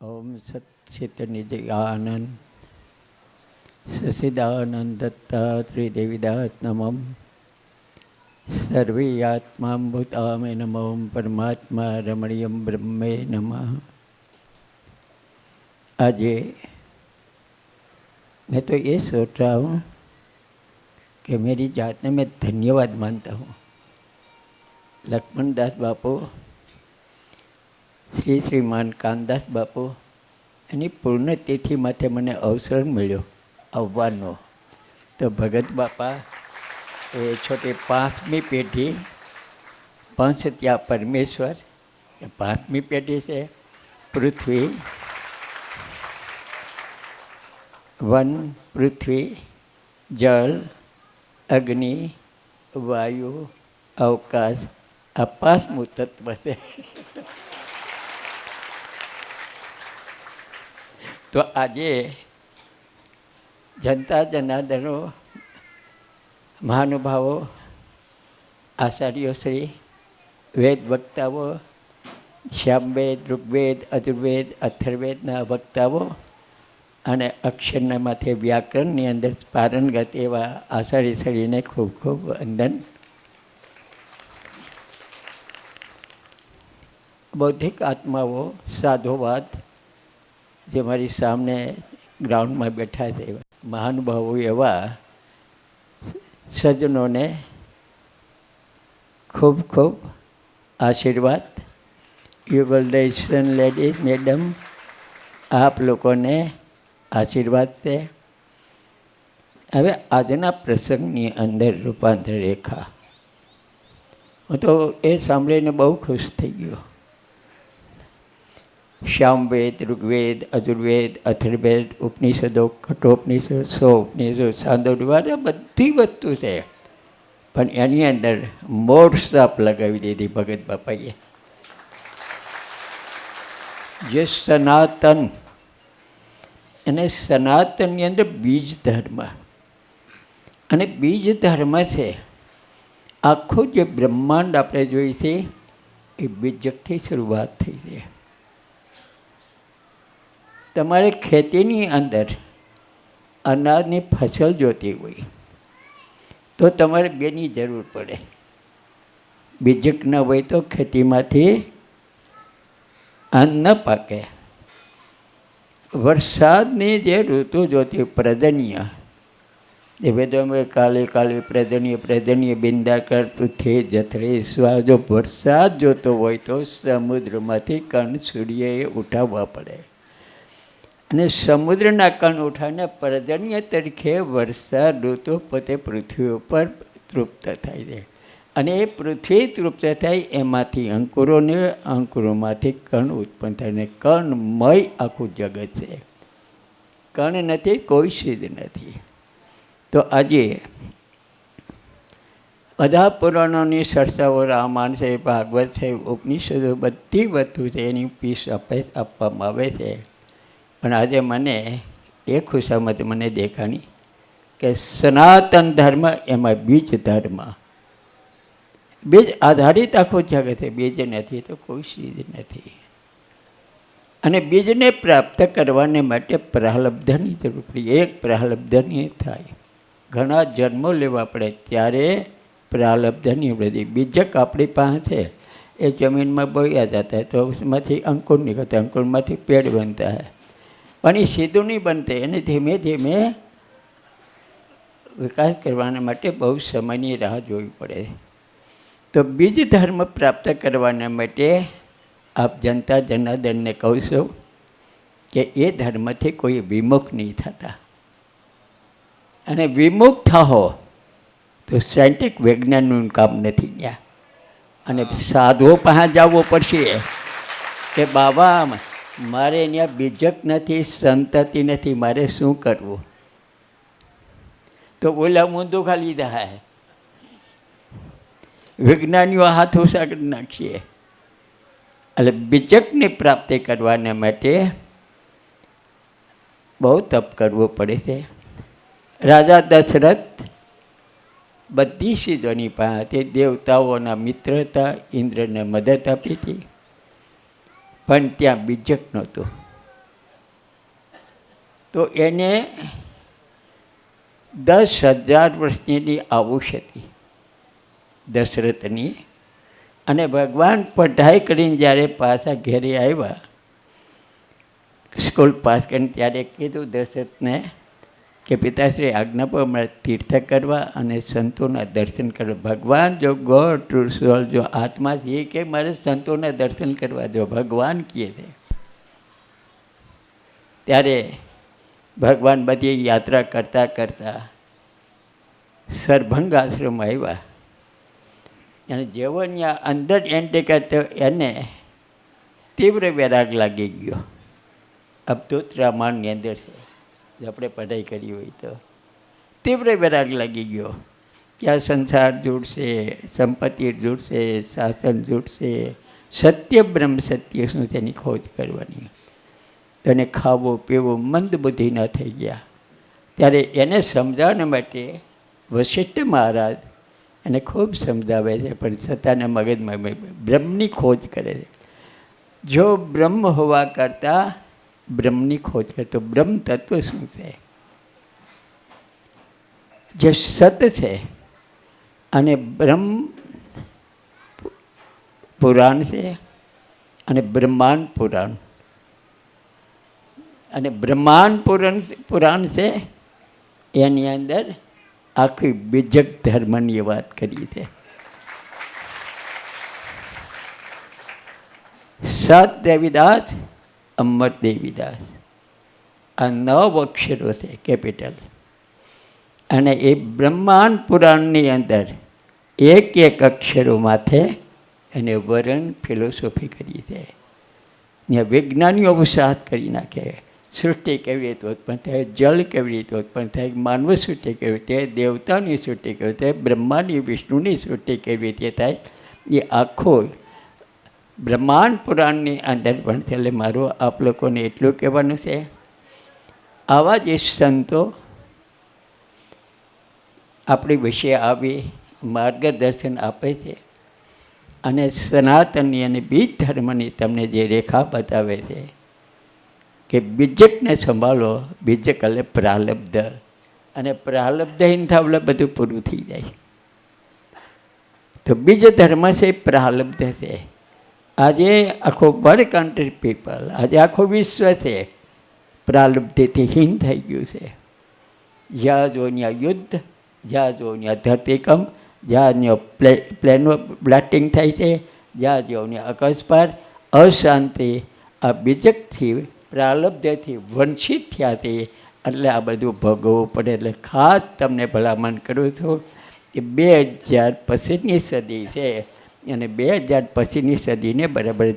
ઓમ સત્ચિતનિધિ આનંદ સસિદાનંદ દત્તા ત્રિદેવીદાત નમમ સર્વે આત્મા ભૂતામે નમો પરમાત્મા રમણીય બ્રહ્મે નમ આજે મેં તો એ સોચ રહા હું કે મેરી જાતને મેં ધન્યવાદ માનતા હું લક્ષ્મણદાસ બાપુ શ્રી શ્રીમાન કાનદાસ બાપુ, એની પૂર્ણતિથિ માટે મને અવસર મળ્યો આવવાનો. તો ભગત બાપા, એ છોટી પાંચમી પેઢી પંચ ત્યાં પરમેશ્વર, એ પાંચમી પેઢી છે, પૃથ્વી, વન, પૃથ્વી, જળ, અગ્નિ, વાયુ, અવકાશ આ પાંચમું તત્વ છે. તો આજે જનતા જનાર્દનો મહાનુભાવો, આચાર્યો શ્રી વેદ વક્તાઓ, શ્યામવેદ, ઋગ્વેદ, અજુર્વેદ, અથર્વેદના વક્તાઓ અને અક્ષરના માથે વ્યાકરણની અંદર પારંગત એવા આચાર્ય શ્રીને ખૂબ ખૂબ વંદન. બૌદ્ધિક આત્માઓ, સાધુવાદ જે મારી સામે ગ્રાઉન્ડમાં બેઠા છે મહાનુભાવો એવા સજ્જનોને ખૂબ ખૂબ આશીર્વાદ. યુગલડેશન લેડીઝ મેડમ આપ લોકોને આશીર્વાદ છે. હવે આજના પ્રસંગની અંદર રૂપાંતર રેખા. હું તો એ સાંભળીને બહુ ખુશ થઈ ગયો. શ્યામવેદ ઋગ્વેદ અજુર્વેદ અથર્વેદ ઉપનિષદો કઠોપનિષદ સો ઉપનિષદ સાંદોડવાર આ બધી વસ્તુ છે. પણ એની અંદર મોટ સાપ લગાવી દીધી ભગત બાપાએ. જે સનાતન, અને સનાતનની અંદર બીજ ધર્મ. અને બીજ ધર્મ છે. આખું જે બ્રહ્માંડ આપણે જોઈએ છે, એ બીજકથી શરૂઆત થઈ છે. તમારે ખેતીની અંદર અનાજની ફસલ જોતી હોય, તો તમારે બેની જરૂર પડે. બીજક ન હોય તો ખેતીમાંથી અન્ન પાકે. વરસાદની જે ઋતુ જોતી પ્રજન્ય. એ વેદોમાં કાલે કાલે પ્રજન્ય પ્રજન્ય બિંદાકર પૃથ્વી જથરે સ્વા જો વરસાદ જોતો હોય તો સમુદ્રમાંથી કણ સૂર્યએ ઉઠાવવા પડે. અને સમુદ્રના કણ ઉઠાવીને પરજન્ય તરીકે વરસાદ ઋતુ પોતે પૃથ્વી ઉપર તૃપ્ત થાય છે. અને એ પૃથ્વી તૃપ્ત થાય એમાંથી અંકુરોને અંકુરોમાંથી કણ ઉત્પન્ન થાય અને કણમય આખું જગત છે. કણ નથી, કોઈ સિદ્ધ નથી. તો આજે બધા પુરાણોની ચર્ચાઓ રામાયણ છે, ભાગવત છે, ઉપનિષદો બધી વસ્તુ છે એની પીસ આપે, આપવામાં આવે છે. પણ આજે મને એ ખુશામત મને દેખાણી કે સનાતન ધર્મ એમાં બીજ ધર્મ. બીજ આધારિત આખું જગત છે બીજ નથી તો કોઈ ચીજ નથી. અને બીજને પ્રાપ્ત કરવાને માટે પ્રહલબ્ધની જરૂર પડી. એક પ્રહલબ્ધની થાય. ઘણા જન્મો લેવા પડે ત્યારે પ્રહલબ્ધની વૃદ્ધિ. બીજક આપણી પાસે. એ જમીનમાં બોયા જતા તો उसમાંથી અંકુર નીકળતા અંકુરમાંથી પેડ બનતા હૈ પણ એ સીધું નહીં બનતે. એને ધીમે ધીમે વિકાસ કરવાના માટે બહુ સમયની રાહ જોવી પડે. તો બીજ ધર્મ પ્રાપ્ત કરવાના માટે આપ જનતા જનાર્દનને કહું કે એ ધર્મથી કોઈ વિમુખ નહીં થતા. અને વિમુખ થાઓ તો સાયન્ટિક વિજ્ઞાનનું કામ નથી ગયા અને સાધુઓ પાસે જવું પડશે કે બાબા મારે અહીંયા બીજક નથી, સંતતિ નથી, મારે શું કરવું? તો ઓલા મૂંદું ખાલી થાય વિજ્ઞાનીઓ હાથ ઉસાકર નાખીએ એટલે બીજકની પ્રાપ્તિ કરવાને માટે બહુ તપ કરવું પડે છે. રાજા દશરથ બધી ચીજોની પાસે દેવતાઓના મિત્ર હતા ઇન્દ્રને મદદ આપી હતી. પણ ત્યાં બીજક નહોતું. તો એને દસ હજાર વર્ષની આવુષ હતી દશરથની. અને ભગવાન પઢાઈ કરીને જ્યારે પાછા ઘેરે આવ્યા, સ્કૂલ પાસ કરીને ત્યારે કીધું દશરથને કે પિતાશ્રી આજ્ઞા પર અમારે તીર્થ કરવા અને સંતોના દર્શન કરવા. ભગવાન જો ગોડ ટુ સોલ જો આત્મા એ કે મારે સંતોના દર્શન કરવા જો ભગવાન કહે છે. ત્યારે ભગવાન બધી યાત્રા કરતાં કરતાં સરભંગ આશ્રમ આવ્યા. અને જેવો ત્યાં અંદર એન્ટ્રી કરતો એને તીવ્ર વૈરાગ લાગી ગયો. અબ્દુત રામાયણની અંદર છે. આપણે પઢાઈ કરી હોય તો. તીવ્ર વૈરાગ લાગી ગયો. ત્યાં સંસાર જોડશે, સંપત્તિ જોડશે, શાસન જોડશે, સત્ય બ્રહ્મ સત્ય શું તેની ખોજ કરવાની. તેને ખાવું, પીવું, મંદ બુદ્ધિ ન થઈ ગયા. ત્યારે એને સમજાવવા માટે વશિષ્ઠ મહારાજ એને ખૂબ સમજાવે છે, પણ છતાંના મગજમાં બ્રહ્મની ખોજ કરે છે. જો બ્રહ્મ હોવા કરતાં બ્રહ્મની ખોજ કરે તો બ્રહ્મ તત્વ શું છે? જે સત છે અને બ્રહ્મ પુરાણ છે અને બ્રહ્માંડ પુરાણ. અને બ્રહ્માંડ પુરાણ પુરાણ છે, એની અંદર આખી બીજક ધર્મની વાત કરી છે. સત દેવીદાસ અમર દેવીદાસ આ નવ અક્ષરો છે કેપિટલ. અને એ બ્રહ્માંડ પુરાણની અંદર એક એક અક્ષરો માથે એને વર્ણ ફિલોસોફી કરી છે. ત્યાં વિજ્ઞાનીઓ વસાહત કરી નાખે. સૃષ્ટિ કેવી રીતે ઉત્પન્ન થાય જળ કેવી રીતે ઉત્પન્ન થાય, માનવ સૃષ્ટિ કેવી રીતે દેવતાની સૃષ્ટિ કેવી રીતે બ્રહ્માની, વિષ્ણુની સૃષ્ટિ કેવી રીતે થાય, એ આખો બ્રહ્માંડ પુરાણની અંદર પણ છે એટલે મારું આપ લોકોને એટલું કહેવાનું છે, આવા જ સંતો આપણી વિશે આવી માર્ગદર્શન આપે છે અને સનાતનની અને બીજ ધર્મની તમને જે રેખા બતાવે છે કે બીજકને સંભાળો બીજક એટલે પ્રાલબ્ધ અને પ્રાલબ્ધહીન એટલે બધું પૂરું થઈ જાય. તો બીજ ધર્મ છે, પ્રાલબ્ધ છે. આજે આખો વર્લ્ડ કન્ટ્રી પીપલ આજે આખો વિશ્વ છે. પ્રાલુબ્ધિથી હીન થઈ ગયું છે. જ્યાં જો યુદ્ધ જ્યાં જો ત્યાં ધરતીકંપ જ્યાં ત્યાં પ્લે, પ્લેનો બ્લાસ્ટિંગ થાય છે જ્યાં જો અકસ્માત અશાંતિ, આ બીજકથી પ્રાલબ્ધથી વંચિત થયા તે એટલે આ બધું ભોગવવું પડે. એટલે ખાસ તમને ભલામણ કરું છું કે બે હજાર પછીની સદી છે. અને બે હજાર પછીની સદીને બરાબર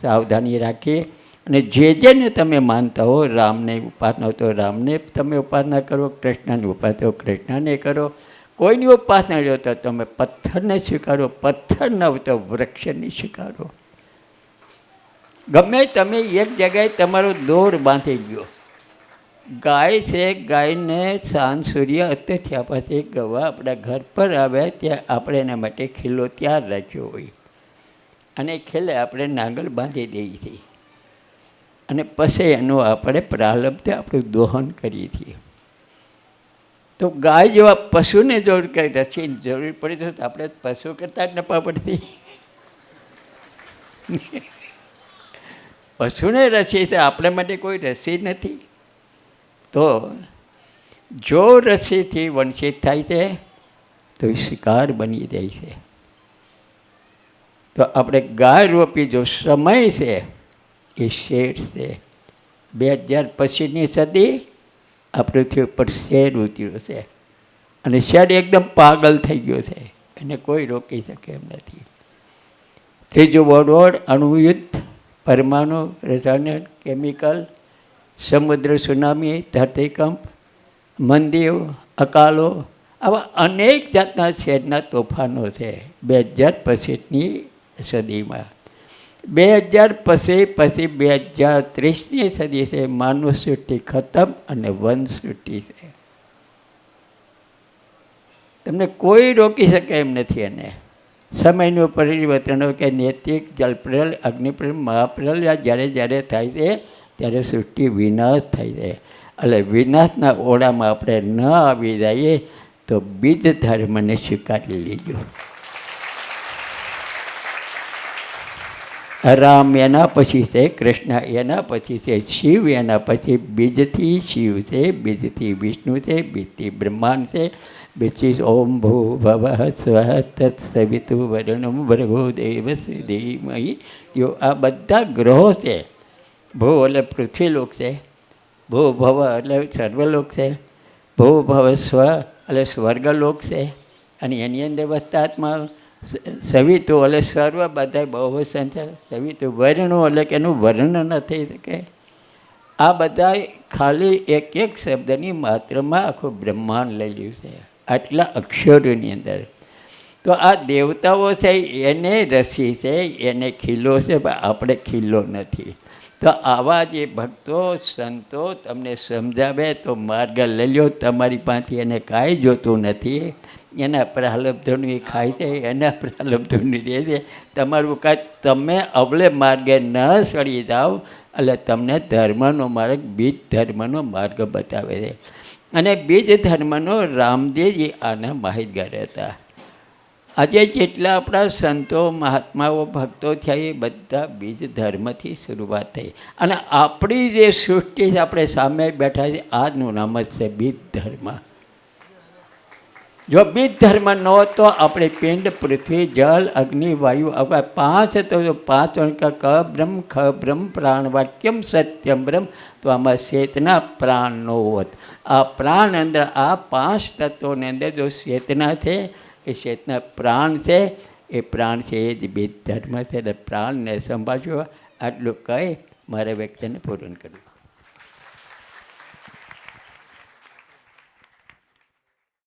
સાવધાની રાખી અને જે જેને તમે માનતા હો રામને ઉપાસના તો રામને તમે ઉપાસના કરો, કૃષ્ણની ઉપાસના તો કૃષ્ણને કરો. કોઈની ઉપાસના લો તો તમે પથ્થરને સ્વીકારો, પથ્થર ન તો વૃક્ષને સ્વીકારો. ગમે તમે એક જગ્યાએ તમારો દોર બાંધી ગયો. ગાય છે, ગાયને સાંજ સૂર્ય અત્ય થયા પછી ગવા આપણા ઘર પર આવે ત્યાં આપણે એના માટે ખીલ્લો તૈયાર રાખ્યો હોય. અને ખીલે આપણે નાગલ બાંધી દઈએ છીએ. અને પછી એનું આપણે પ્રારબ્ધ આપણું દોહન કરીએ છીએ. તો ગાય જેવા પશુને જરૂર કરી રસીની જરૂર પડી તો આપણે પશુ કરતાં જ નપા પડતી. પશુને રસી છે આપણા માટે કોઈ રસી નથી. તો જો રસીથી વંચિત થાય છે, તો એ શિકાર બની જાય છે. તો આપણે ગાય રોપી જો સમય છે, એ શેર છે. બે હજાર પછીની સદી આ પૃથ્વી ઉપર શેર ઉતર્યો છે. અને શેર એકદમ પાગલ થઈ ગયો છે. એને કોઈ રોકી શકે એમ નથી. ત્રીજું વર્લ્ડ અણુયુદ્ધ, પરમાણુ, રસાયણ, કેમિકલ સમુદ્ર સુનામી, ધરતીકંપ મંદીઓ અકાલો, આવા અનેક જાતના શેરના તોફાનો છે. બે હજાર પછીની સદીમાં. બે હજાર પછી પછી બે હજાર ત્રીસની સદી છે. માનવ સૃષ્ટિ ખતમ અને વન સૃષ્ટિ છે. તમને કોઈ રોકી શકે એમ નથી એને. સમયનું પરિવર્તન, કે નૈતિક જલપ્રલ અગ્નિપ્રલ મહાપ્રલ જ્યારે જ્યારે થાય છે ત્યારે સૃષ્ટિ વિનાશ થઈ જાય. એટલે વિનાશના ઓળામાં આપણે ન આવી જઈએ તો બીજ ધર્મને સ્વીકારી લેજો. રામ એના પછી છે, કૃષ્ણ એના પછી છે, શિવ એના પછી બીજથી શિવ છે, બીજથી વિષ્ણુ છે, બીજથી બ્રહ્માંડ છે. બીજથી ઓમ ભૂ ભવ સ્વ તત્સવિતુ વરણમ ભરગો દેવ ધીમહી યો આ બધા ગ્રહો છે. ભૂ એટલે પૃથ્વીલોક છે. ભૂ ભવ એટલે સર્વલોક છે. ભૂ ભવ સ્વ એટલે સ્વર્ગલોક છે. અને એની અંદર વસ્તાત્મા સવિતુ એટલે સર્વ બધા બહુ છે. સવિતુ વર્ણો એટલે કે એનું વર્ણન ન થઈ શકે. આ બધા ખાલી એક એક શબ્દની માત્રમાં આખું બ્રહ્માંડ લઈ લીધું છે. આટલા અક્ષરોની અંદર. તો આ દેવતાઓ છે એને રસી છે, એને ખીલો છે, પણ આપણે ખીલો નથી. તો આવા જે ભક્તો, સંતો તમને સમજાવે તો માર્ગ લઈ લો તમારી પાસેથી એને કાંઈ જોતું નથી. એના પ્રહલબ્ધોનું એ ખાય છે, એના પ્રહલબ્ધોનું રહે છે. તમારું કાંઈ, તમે અવલે માર્ગે ન સડી જાઓ, એટલે તમને ધર્મનો માર્ગ, બીજ ધર્મનો માર્ગ બતાવે છે. અને બીજ ધર્મનો રામદેવજી આના માહિતગાર હતા. આજે જેટલા આપણા સંતો, મહાત્માઓ, ભક્તો થયા, એ બધા બીજ ધર્મથી શરૂઆત થઈ. અને આપણી જે સૃષ્ટિ છે, આપણે સામે બેઠા છે આજનું નામ જ છે બીજ ધર્મ. જો બીજ ધર્મ ન તો આપણે પિંડ, પૃથ્વી, જળ, અગ્નિ, વાયુ, હવે પાંચ તો પાંચ ક, બ્રહ્મ, ખ, બ્રહ્મ, પ્રાણ, વાક્યમ, સત્યમ, બ્રહ્મ, તો આમાં ચેતના પ્રાણનો હોત. આ પ્રાણ અંદર, આ પાંચ તત્વોની અંદર જો ચેતના છે એ ચેતના પ્રાણ છે, એ પ્રાણ છે એ જ બે ધર્મ છે, એટલે પ્રાણને સંભાળજો. આટલું કહી મારા વ્યક્તિને પૂરણ કરું